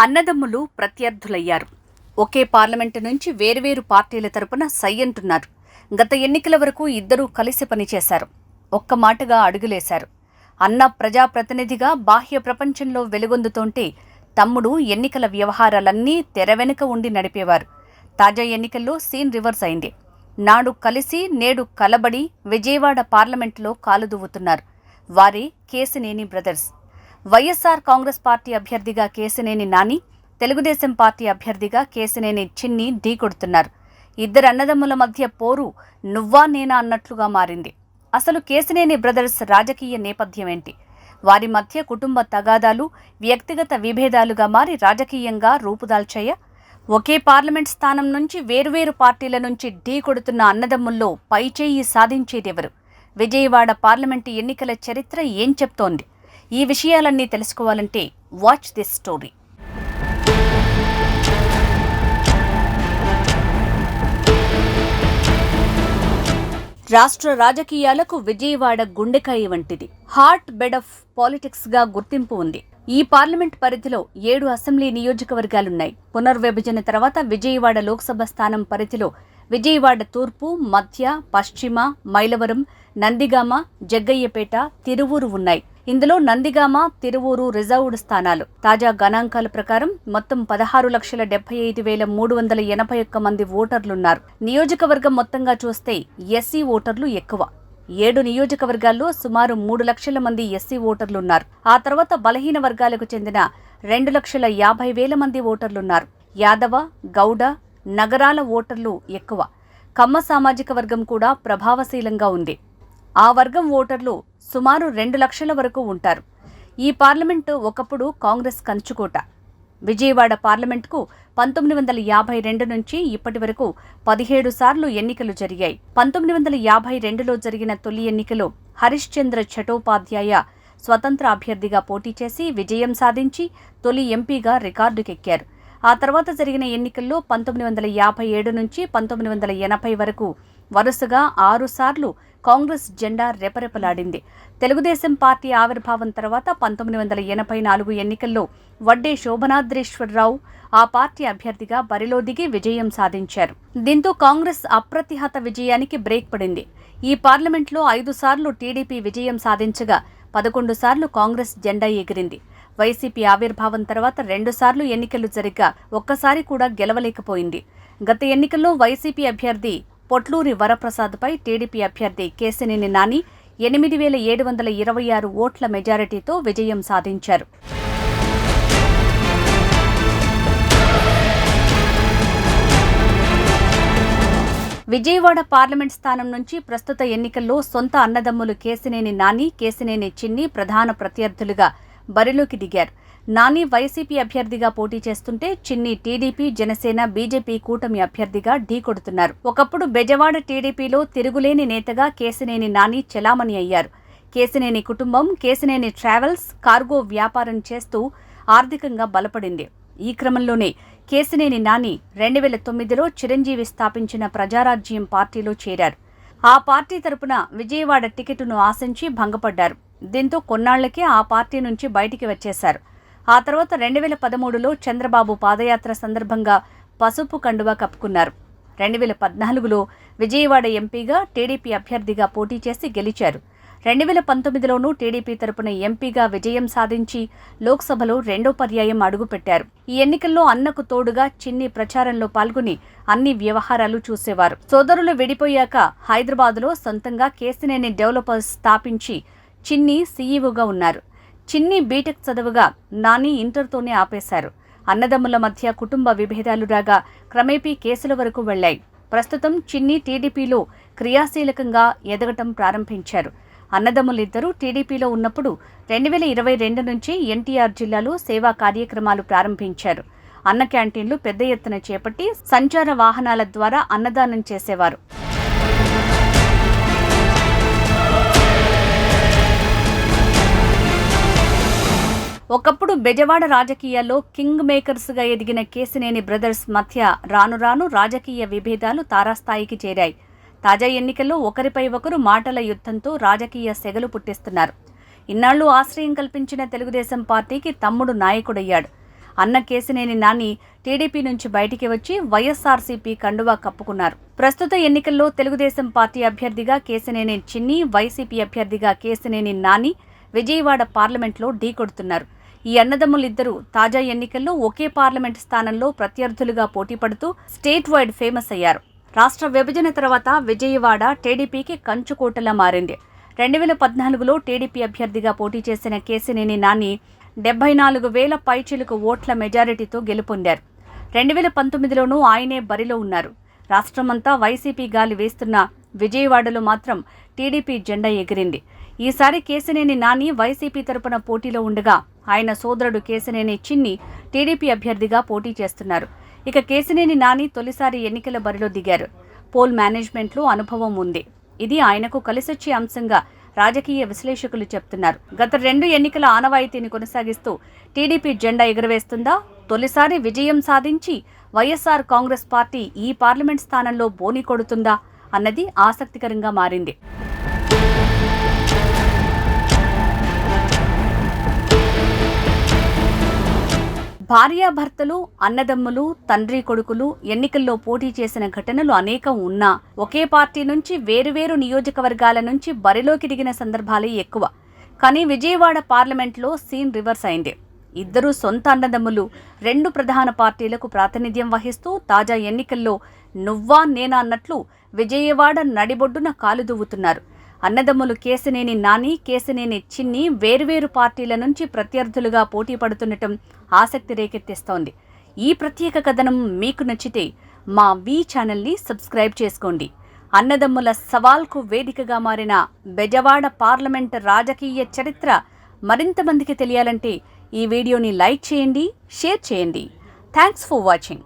అన్నదమ్ములు ప్రత్యర్థులయ్యారు. ఒకే పార్లమెంటు నుంచి వేరువేరు పార్టీల తరపున సై అంటున్నారు గత ఎన్నికల వరకు ఇద్దరూ కలిసి పనిచేశారు. ఒక్క మాటగా అడుగులేశారు. అన్న ప్రజాప్రతినిధిగా బాహ్య ప్రపంచంలో వెలుగొందుతోంటే తమ్ముడు ఎన్నికల వ్యవహారాలన్నీ తెర వెనుక ఉండి నడిపేవారు. తాజా ఎన్నికల్లో సీన్ రివర్స్ అయింది. నాడు కలిసి నేడు కలబడి విజయవాడ పార్లమెంటులో కాలుదువ్వుతున్నారు వారే Kesineni brothers. YSR Congress party అభ్యర్థిగా కేసినేని నాని తెలుగుదేశం పార్టీ అభ్యర్థిగా కేసినేని చిన్ని ఢీకొడుతున్నారు ఇద్దరు అన్నదమ్ముల మధ్య పోరు నువ్వా నేనా అన్నట్లుగా మారింది. అసలు కేసినేని బ్రదర్స్ రాజకీయ నేపథ్యం ఏంటి వారి మధ్య కుటుంబ తగాదాలు వ్యక్తిగత విభేదాలుగా మారి రాజకీయంగా రూపుదాల్చాయ? ఒకే పార్లమెంట్ స్థానం నుంచి వేరువేరు పార్టీల నుంచి ఢీ కొడుతున్న అన్నదమ్ముల్లో పైచేయి సాధించేదెవరు? విజయవాడ పార్లమెంటు ఎన్నికల చరిత్ర ఏం చెప్తోంది? ఈ విషయాలన్నీ తెలుసుకోవాలంటే వాచ్ దిస్ స్టోరీ. రాష్ట్ర రాజకీయాలకు విజయవాడ గుండెకాయ వంటిది. హార్ట్ బెడ్ ఆఫ్ పాలిటిక్స్గా గుర్తింపు ఉంది. ఈ పార్లమెంట్ పరిధిలో ఏడు అసెంబ్లీ నియోజకవర్గాలున్నాయి. పునర్విభజన తర్వాత విజయవాడ లోక్సభ స్థానం పరిధిలో విజయవాడ తూర్పు మధ్య పశ్చిమ మైలవరం నందిగామ జగ్గయ్యపేట తిరువూరు ఉన్నాయి. ఇందులో నందిగామ తిరువూరు రిజర్వ్డ్ స్థానాలు. తాజా గణాంకాల ప్రకారం మొత్తం పదహారు లక్షల డెబ్బై ఐదు వేల మూడు వందల ఎనభై ఒక్క మంది ఓటర్లున్నారు. నియోజకవర్గం మొత్తంగా చూస్తే ఎస్సీ ఓటర్లు ఎక్కువ. ఏడు నియోజకవర్గాల్లో సుమారు మూడు లక్షల మంది ఎస్సీ ఓటర్లున్నారు. ఆ తర్వాత బలహీన వర్గాలకు చెందిన రెండు లక్షల యాభై వేల మంది ఓటర్లున్నారు. యాదవ గౌడ నగరాల ఓటర్లు ఎక్కువ. కమ్మ సామాజిక వర్గం కూడా ప్రభావశీలంగా ఉంది. ఆ వర్గం ఓటర్లు సుమారు రెండు లక్షల వరకు ఉంటారు. ఈ పార్లమెంటు ఒకప్పుడు కాంగ్రెస్ కంచుకోట. విజయవాడ పార్లమెంటుకు పంతొమ్మిది వందల యాభై రెండు నుంచి ఇప్పటి వరకు పదిహేడు సార్లు ఎన్నికలు జరిగాయి. పంతొమ్మిది వందల యాభై రెండులో జరిగిన తొలి ఎన్నికలో హరిశ్చంద్ర చటోపాధ్యాయ స్వతంత్ర అభ్యర్థిగా పోటీ చేసి విజయం సాధించి తొలి ఎంపీగా రికార్డుకెక్కారు. ఆ తర్వాత జరిగిన ఎన్నికల్లో పంతొమ్మిది వందల యాభై ఏడు నుంచి పంతొమ్మిది వందల ఎనభై వరకు వరుసగా ఆరుసార్లు కాంగ్రెస్ జెండా రెపరెపలాడింది. తెలుగుదేశం పార్టీ ఆవిర్భావం తర్వాత పంతొమ్మిది వందల ఎనభై నాలుగు ఎన్నికల్లో వడ్డే శోభనాద్రేశ్వరరావు ఆ పార్టీ అభ్యర్థిగా బరిలో దిగి విజయం సాధించారు. దీంతో కాంగ్రెస్ అప్రతిహత విజయానికి బ్రేక్ పడింది. ఈ పార్లమెంట్లో ఐదు సార్లు టీడీపీ విజయం సాధించగా పదకొండు సార్లు కాంగ్రెస్ జెండా ఎగిరింది. వైసీపీ ఆవిర్భావం తర్వాత రెండుసార్లు ఎన్నికలు జరిగా ఒక్కసారి కూడా గెలవలేకపోయింది. గత ఎన్నికల్లో వైసీపీ అభ్యర్థి పొట్లూరి వరప్రసాద్పై టీడీపీ అభ్యర్థి కేశినేని నాని ఎనిమిది వేల ఏడు వందల ఇరవై ఆరు ఓట్ల మెజారిటీతో విజయం సాధించారు. విజయవాడ పార్లమెంట్ స్థానం నుంచి ప్రస్తుత ఎన్నికల్లో సొంత అన్నదమ్ములు కేసినేని నాని కేసినేని చిన్ని ప్రధాన ప్రత్యర్థులుగా బరిలోకి దిగారు. నాని వైసీపీ అభ్యర్థిగా పోటీ చేస్తుంటే చిన్ని టీడీపీ జనసేన బీజేపీ కూటమి అభ్యర్థిగా ఢీకొడుతున్నారు ఒకప్పుడు బెజవాడ టీడీపీలో తిరుగులేని నేతగా కేసినేని నాని చెలామణి అయ్యారు. కేసినేని కుటుంబం కేసినేని ట్రావెల్స్ కార్గో వ్యాపారం చేస్తూ ఆర్థికంగా బలపడింది. ఈ క్రమంలోనే కేసినేని నాని రెండు వేల తొమ్మిదిలో చిరంజీవి స్థాపించిన ప్రజారాజ్యం పార్టీలో చేరారు. ఆ పార్టీ తరపున విజయవాడ టికెట్ను ఆశించి భంగపడ్డారు. దీంతో కొన్నాళ్ళకే ఆ పార్టీ నుంచి బయటికి వచ్చేశారు. ఆ తర్వాత రెండు వేల పదమూడులో చంద్రబాబు పాదయాత్ర సందర్భంగా పసుపు కండువా కప్పుకున్నారు. రెండు వేల పద్నాలుగులో విజయవాడ ఎంపీగా టీడీపీ అభ్యర్థిగా పోటీ చేసి గెలిచారు. రెండు వేల పంతొమ్మిదిలోనూ టీడీపీ తరపున ఎంపీగా విజయం సాధించి లోక్సభలో రెండో పర్యాయం అడుగుపెట్టారు. ఈ ఎన్నికల్లో అన్నకు తోడుగా చిన్ని ప్రచారంలో పాల్గొని అన్ని వ్యవహారాలు చూసేవారు. సోదరులు విడిపోయాక హైదరాబాదులో సొంతంగా కేసినేని డెవలపర్స్ స్థాపించి చిన్ని సీఈఓగా ఉన్నారు. చిన్ని బీటెక్ చదువుగా నాని ఇంటర్తోనే ఆపేశారు. అన్నదమ్ముల మధ్య కుటుంబ విభేదాలు రాగా క్రమేపీ కేసుల వరకు వెళ్ళాయి. ప్రస్తుతం చిన్ని టీడీపీలో క్రియాశీలకంగా ఎదగటం ప్రారంభించారు. అన్నదమ్ములిద్దరూ టీడీపీలో ఉన్నప్పుడు రెండు వేల ఇరవై రెండు నుంచి ఎన్టీఆర్ జిల్లాలో సేవా కార్యక్రమాలు ప్రారంభించారు. అన్న క్యాంటీన్లు పెద్ద ఎత్తున చేపట్టి సంచార వాహనాల ద్వారా అన్నదానం చేసేవారు. ఒకప్పుడు బెజవాడ రాజకీయాల్లో కింగ్ మేకర్స్గా ఎదిగిన కేసినేని బ్రదర్స్ మధ్య రాను రాను రాజకీయ విభేదాలు తారాస్థాయికి చేరాయి. తాజా ఎన్నికల్లో ఒకరిపై ఒకరు మాటల యుద్ధంతో రాజకీయ సెగలు పుట్టిస్తున్నారు. ఇన్నాళ్ళు ఆశ్రయం కల్పించిన తెలుగుదేశం పార్టీకి తమ్ముడు నాయకుడయ్యాడు. అన్న కేసినేని నాని టీడీపీ నుంచి బయటికి వచ్చి వైఎస్ఆర్సీపీ కండువా కప్పుకున్నారు. ప్రస్తుత ఎన్నికల్లో తెలుగుదేశం పార్టీ అభ్యర్థిగా కేసినేని చిన్ని వైసీపీ అభ్యర్థిగా కేసినేని నాని విజయవాడ పార్లమెంట్లో ఢీకొడుతున్నారు ఈ అన్నదమ్ములిద్దరూ తాజా ఎన్నికల్లో ఒకే పార్లమెంట్ స్థానంలో ప్రత్యర్థులుగా పోటీపడుతూ స్టేట్ వైడ్ ఫేమస్ అయ్యారు. రాష్ట్ర విభజన తర్వాత విజయవాడ టీడీపీకి కంచుకోటలా మారింది. రెండు వేల పద్నాలుగులో టీడీపీ అభ్యర్థిగా పోటీ చేసిన కేసినేని నాని డెబ్బై నాలుగు వేల పైచిలుకు ఓట్ల మెజారిటీతో గెలుపొందారు. రెండు వేల పంతొమ్మిదిలోనూ ఆయనే బరిలో ఉన్నారు. రాష్ట్రమంతా వైసీపీ గాలి వేస్తున్న విజయవాడలో మాత్రం టీడీపీ జెండా ఎగిరింది. ఈసారి కేసినేని నాని వైసీపీ తరపున పోటీలో ఉండగా ఆయన సోదరుడు కేసినేని చిన్ని టీడీపీ అభ్యర్థిగా పోటీ చేస్తున్నారు. ఇక కేసినేని నాని తొలిసారి ఎన్నికల బరిలో దిగారు. పోల్ మేనేజ్మెంట్లో అనుభవం ఉంది. ఇది ఆయనకు కలిసొచ్చే అంశంగా రాజకీయ విశ్లేషకులు చెప్తున్నారు. గత రెండు ఎన్నికల ఆనవాయితీని కొనసాగిస్తూ టీడీపీ జెండా ఎగురవేస్తుందా? తొలిసారి విజయం సాధించి వైఎస్ఆర్ కాంగ్రెస్ పార్టీ ఈ పార్లమెంట్ స్థానంలో బోని కొడుతుందా? అన్నది ఆసక్తికరంగా మారింది. భార్యాభర్తలు అన్నదమ్ములు తండ్రి కొడుకులు ఎన్నికల్లో పోటీ చేసిన ఘటనలు అనేకం ఉన్నా ఒకే పార్టీ నుంచి వేరువేరు నియోజకవర్గాల నుంచి బరిలోకి దిగిన సందర్భాలే ఎక్కువ. కానీ విజయవాడ పార్లమెంట్లో సీన్ రివర్స్ అయింది. ఇద్దరు సొంత అన్నదమ్ములు రెండు ప్రధాన పార్టీలకు ప్రాతినిధ్యం వహిస్తూ తాజా ఎన్నికల్లో నువ్వా నేనా అన్నట్లు విజయవాడ నడిబొడ్డున కాలు దువ్వుతున్నారు. అన్నదమ్ములు కేసినేని నాని కేసినేని చిన్ని వేర్వేరు పార్టీల నుంచి ప్రత్యర్థులుగా పోటీ పడుతుండటం ఆసక్తి రేకెత్తిస్తోంది. ఈ ప్రత్యేక కథనం మీకు నచ్చితే మా వి ఛానల్ని సబ్స్క్రైబ్ చేసుకోండి. అన్నదమ్ముల సవాల్కు వేదికగా మారిన బెజవాడ పార్లమెంట్ రాజకీయ చరిత్ర మరింత మందికి తెలియాలంటే ఈ వీడియోని లైక్ చేయండి షేర్ చేయండి. Thanks for watching